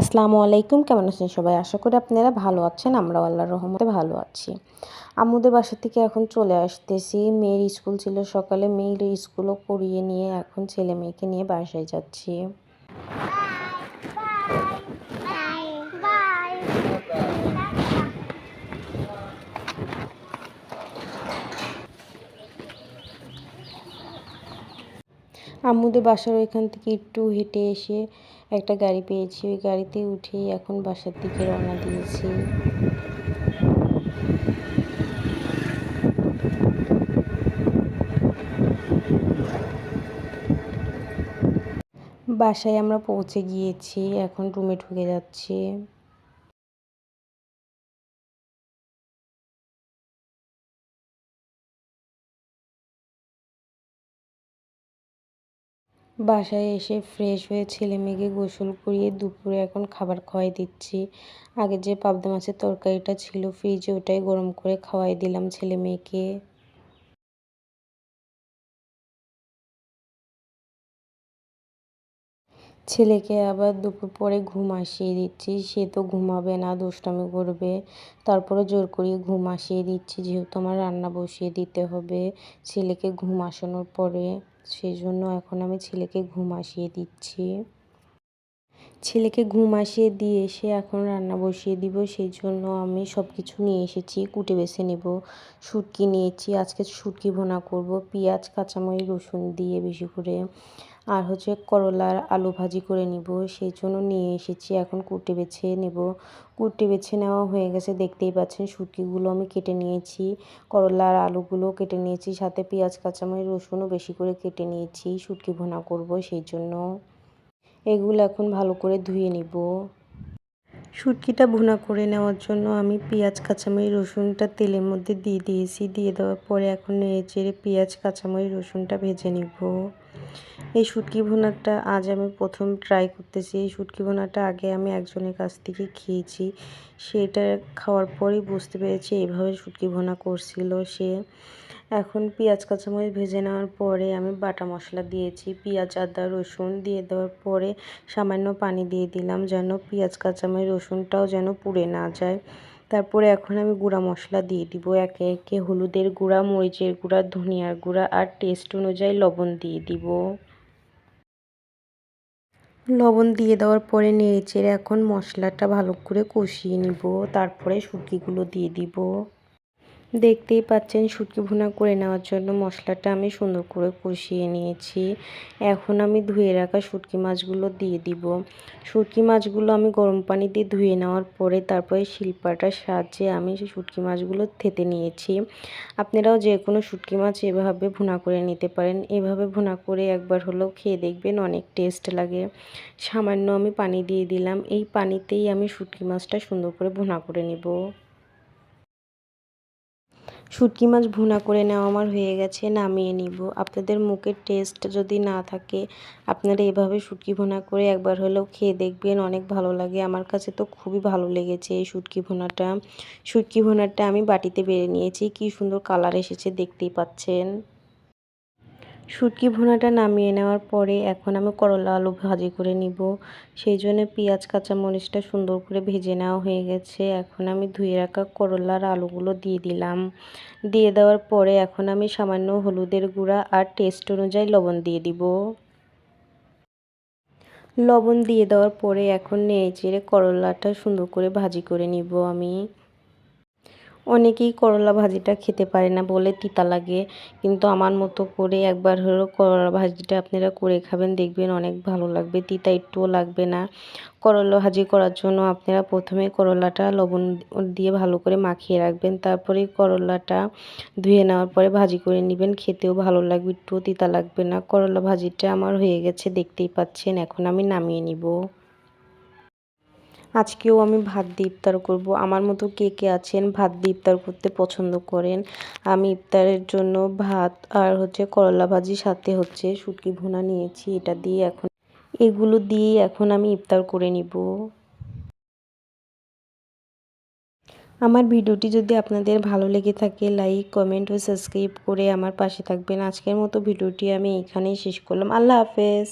আসসালামু আলাইকুম, কেমন আছেন সবাই? আশা করি আপনারা ভালো আছেন, আমরাও আল্লাহর রহমতে ভালো আছি। আমাদের বাসা থেকে এখন চলে আসতেছি। মেয়ের স্কুল ছিল সকালে, মেয়ের স্কুলও পড়িয়ে নিয়ে এখন ছেলে মেয়েকে নিয়ে বাসায় যাচ্ছি। আম্মুদের বাসার ওইখান থেকে একটু হেঁটে এসে একটা গাড়ি পেয়েছি। ওই গাড়িতে উঠেই এখন বাসার দিকে রওনা দিয়েছি। বাসায় আমরা পৌঁছে গিয়েছি। এখন রুমে ঢুকে যাচ্ছি। বাসায় এসে ফ্রেশ হয়ে ছেলে মেয়েকে গোসল করিয়ে দুপুরে এখন খাবার খাওয়াই দিচ্ছি। আগে যে পাবদা মাছের তরকারিটা ছিল ফ্রিজে ওটাই গরম করে খাওয়াই দিলাম ছেলে মেয়েকে। ছেলেকে আবার দুপুর পরে ঘুম আসিয়ে দিচ্ছি, সে তো ঘুমাবে না, দুষ্টামি করবে। তারপরে জোর করিয়ে ঘুম আসিয়ে দিচ্ছি, যেহেতু আমার রান্না বসিয়ে দিতে হবে ছেলেকে ঘুম আসানোর পরে। সেই জন্য এখন আমি ছেলেকে ঘুম আসিয়ে দিচ্ছি। ছেলেকে ঘুম আসিয়ে দিয়ে এসে এখন রান্না বসিয়ে দিব, সেই জন্য আমি সব কিছু নিয়ে এসেছি, কুটে বেছে নেব, শুটকি নিয়েছি, আজকে শুটকি ভোনা করব, পেঁয়াজ, কাঁচামরিচ, রসুন দিয়ে বেশি করে, আর হচ্ছে করলার আলু ভাজি করে নিব, সেই জন্য নিয়ে এসেছি, এখন কুটে বেছে নেব, কুটে বেছে নেওয়া হয়ে গেছে, দেখতেই পাচ্ছেন শুটকিগুলো আমি কেটে নিয়েছি, করলার আলুগুলো কেটে নিয়েছি, সাথে পেঁয়াজ, কাঁচামরিচ, রসুনও বেশি করে কেটে নিয়েছি, শুটকি ভোনা করব সেই জন্য। এগুলো এখন ভালো করে ধুয়ে নিব। শুটকিটা ভুনা করে নেওয়ার জন্য আমি পেঁয়াজ, কাঁচামরিচ, রসুনটা তেলের মধ্যে দিয়ে দিয়েছি। দিয়ে দেওয়ার পরে এখন নেড়ে চেড়ে পেঁয়াজ, কাঁচামরিচ, রসুনটা ভেজে নিব। এই শুটকি ভুনাটা আজ আমি প্রথম ট্রাই করতেছি। এই শুটকি ভুনাটা আগে আমি একজনের কাছ থেকে খেয়েছি। সেটা খাওয়ার পরেই বুঝতে পেরেছি এইভাবে শুটকি ভুনা করছিল সে। এখন পেঁয়াজ, কাঁচামরিচ ভেজে নেওয়ার পরে আমি বাটা মশলা দিয়েছি। পেঁয়াজ, আদা, রসুন দিয়ে দেওয়ার পরে সামান্য পানি দিয়ে দিলাম যেন পেঁয়াজ, কাঁচামরিচ, রসুনটাও যেন পুড়ে না যায়। তারপরে এখন আমি গুঁড়া মশলা দিয়ে দিব। একে একে হলুদের গুঁড়া, মরিচের গুঁড়া, ধনিয়ার গুঁড়া আর টেস্ট অনুযায়ী লবণ দিয়ে দিব। লবণ দিয়ে দেওয়ার পরে নেড়ে চেড়ে এখন মশলাটা ভালো করে কষিয়ে নিব। তারপরে শুটকিগুলো দিয়ে দিব। দেখতেই পাচ্ছেন শুটকি ভুনা করে নেওয়ার জন্য মশলাটা আমি সুন্দর করে কষিয়ে নিয়েছি। এখন আমি ধুয়ে রাখা শুটকি মাছগুলো দিয়ে দিব। শুটকি মাছগুলো আমি গরম পানি দিয়ে ধুয়ে নেওয়ার পরে তারপরে শিল্পাটার সাহায্যে আমি সেই শুটকি মাছগুলো থেতে নিয়েছি। আপনারাও যে কোনো শুটকি মাছ এভাবে ভুনা করে নিতে পারেন। এভাবে ভুনা করে একবার হলেও খেয়ে দেখবেন অনেক টেস্ট লাগে। সামান্য আমি পানি দিয়ে দিলাম। এই পানিতেই আমি শুটকি মাছটা সুন্দর করে ভুনা করে নেব। শুটকি মাছ ভুনা করে নেওয়া আমার হয়ে গেছে, নামিয়ে নিব। আপনাদের মুখের টেস্ট যদি না থাকে, আপনারা এভাবে শুটকি ভুনা করে একবার হলেও খেয়ে দেখবেন, অনেক ভালো লাগে। আমার কাছে তো খুবই ভালো লেগেছে এই শুটকি ভুনাটা। শুটকি ভুনাটা আমি বাটিতে বেড়ে নিয়েছি, কি সুন্দর কালার এসেছে দেখতেই পাচ্ছেন। শুটকি ভুনাটা নামিয়ে নেওয়ার পরে এখন আমি করলা আলু ভাজি করে নিব। সেই জন্য পেঁয়াজ কাঁচা মরিচটা সুন্দর করে ভেজে নেওয়া হয়ে গেছে। এখন আমি ধুয়ে রাখা করলার আলুগুলো দিয়ে দিলাম। দিয়ে দেওয়ার পরে এখন আমি সামান্য হলুদের গুঁড়া আর টেস্ট অনুযায়ী লবণ দিয়ে দিব। লবণ দিয়ে দেওয়ার পরে এখন নেড়ে চেড়ে করলাটা সুন্দর করে ভাজি করে নিব আমি। অনেকেই করলা ভাজিটা খেতে পারে না বলে তিতা লাগে। কিন্তু আমার মতো করে একবার হলেও করলা ভাজিটা আপনারা করে খাবেন, দেখবেন অনেক ভালো লাগবে। তিতা একটুও লাগবে না। করলা ভাজি করার জন্য আপনারা প্রথমে করলাটা লবণ দিয়ে ভালো করে মাখিয়ে রাখবেন। তারপরে করলাটা ধুয়ে নেওয়ার পরে ভাজি করে নেবেন। খেতেও ভালো লাগবে, একটুও তিতা লাগবে না। করলা ভাজিটা আমার হয়ে গেছে, দেখতেই পাচ্ছেন। এখন আমি নামিয়ে নিব। আজকেও আমি ভাত দিয়ে ইফতার করব। আমার মতো কে কে আছেন, ভাত দিয়ে ইফতার করতে পছন্দ করেন? আমি ইফতারের জন্য ভাত আর হচ্ছে করলা ভাজি সাথে হচ্ছে শুটকি ভুনা নিয়েছি, এটা দিয়ে এখন এগুলো দিয়েই এখন আমি ইফতার করে নিব। আমার ভিডিওটি যদি আপনাদের ভালো লেগে থাকে, লাইক, কমেন্ট ও সাবস্ক্রাইব করে আমার পাশে থাকবেন। আজকের মতো ভিডিওটি আমি এখানেই শেষ করলাম। আল্লাহ হাফেজ।